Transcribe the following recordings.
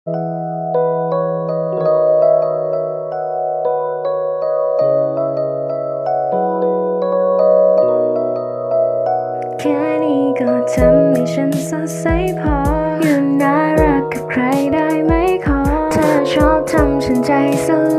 แค่นี้ก็ทำให้ฉันสดใสพอ อยู่น่ารักกับใครได้ไหมขอ เธอชอบทำฉันใจสลาย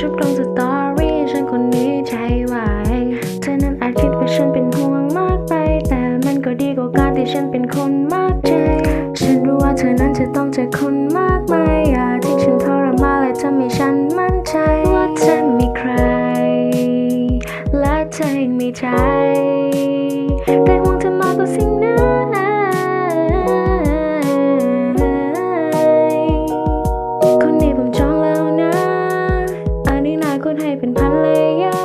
แม้เธอชอบลงสตอรี่ฉันคนนี้ใจไหวเธอนั้นอาจคิดว่าฉันเป็นห่วงมากไป แต่มันก็ดีกว่าการที่ฉันเป็นคนมากใจ ฉันรู้ว่าเธอนั้นจะต้องเจอคนมากมายอย่าทิ้งฉันทรมานและทำให้ฉันมั่นใจ ว่าเธอมีใคร และเธอยังมีใจ แต่ห่วงเธอมากกว่าสิ่งไหนคน คุณให้เป็นพันเลยอะ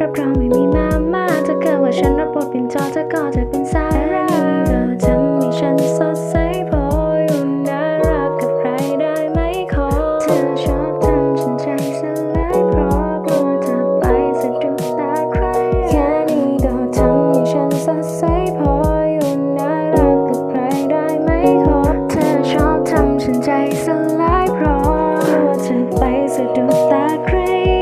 รับรองไม่มีมาม่าถ้าเกิดว่าฉันรับบทเป็นจอเธอก็จะเป็นสาระก็ทำให้ฉันสดใสพออยู่น่ารักกับใครได้ไหมขอ เธอชอบทำฉันใจสลายเพราะกลัวเธอไปสะดุดตาใครแค่นี้ก็ทำให้ฉันสดใสพออยู่น่ารักกับใครได้ไหมขอ เธอชอบทำฉันใจสลาย เพรา